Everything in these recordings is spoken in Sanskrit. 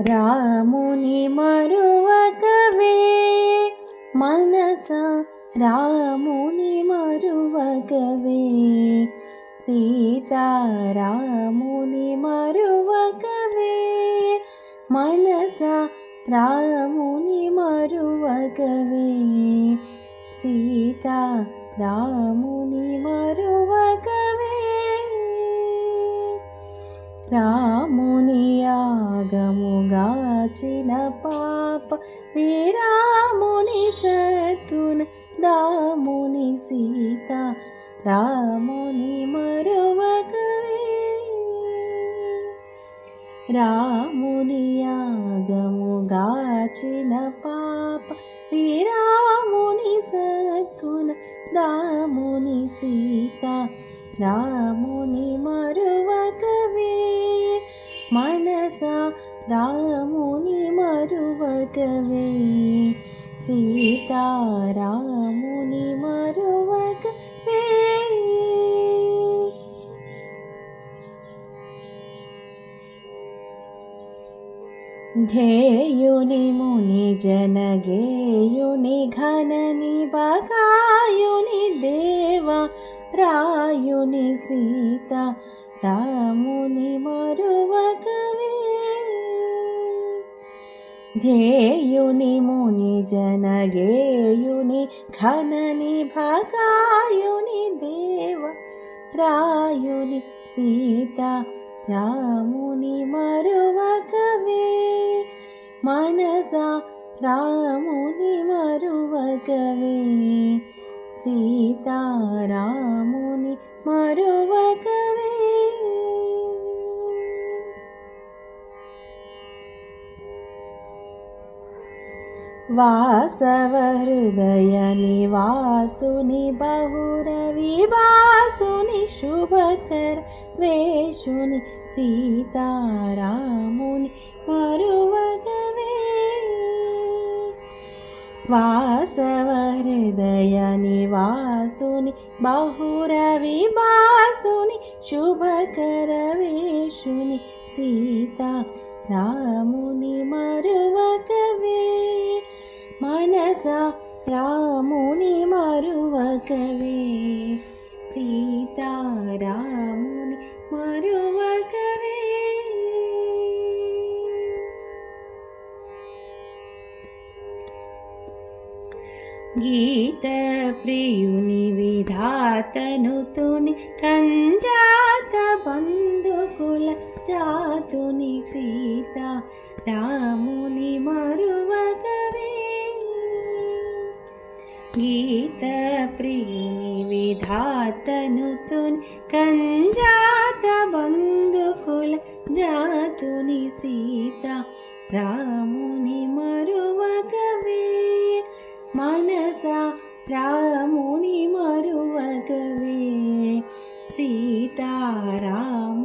रा मा कवे मनसा राव कवे सीता रानि मा कवे मनसा राव कवे सीता रानि मा पापीर मुनि सक दा मनि सीता रा मरव कवे रा गमुगा पाप वीर सक दा मुनि सीता रामुनि मरव कवे मनसा రాముని మరువకవే సీతారాముని మరువకవే ध्येयुनि मुनि जनगेयुनि घननि बगायुनि देवा రాయుని సీత రాముని మరువకవే ध्येयुनि मुनिजनगेयुनि खननि भगायुनि देव रायुनि सीता रामुनि मरुवकवे मनसा रामुनि मरुवकवे वासवहृदयनिवासुनि बहुरविवासुनि वसुनि बहुरवी भासुनि शुभकरवेशुनि सीता रानि शुभकरवेशुनि सीता रामुनि मरुवकवे మనస రాముని మరువకవే. సీతారాముని మరువకవే. గీత ప్రియుని విధాతనుతుని కంజాత బంధుకుల జాతుని సీత రాముని మరువగవే गीतप्रिविधातन कञ्जातबन्धुकुल जातुनि सीता रामुनि मरुवगवे। मनसा रामुनि मरुवगवे। सीता राम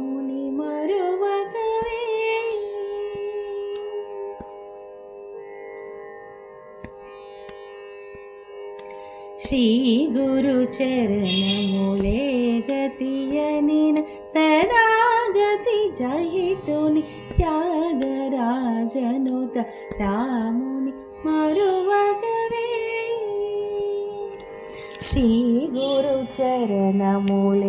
श्रीगुरुचरणमुले गतियनिन गति अनिन सदा गति जहि त्यागरा जनोत रानि मरुवा कवि श्री गुरुचरनमुल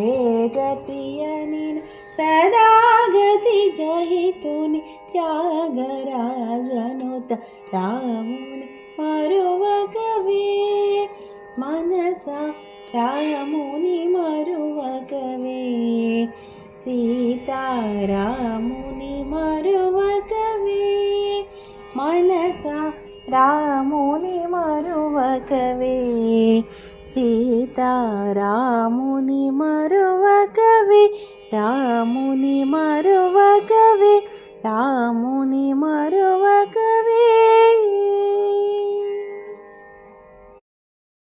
सदा गति जनि त्यागरा जनोत रानि జహితుని త్యాగరాజనుత రాముని మరువగవే మనస రాముని మరువగవే సీతారాముని మరువగవే మనస రాముని మరువకవే సీతారాముని మరువకవే రాముని మరువకవే రాముని మరువకవే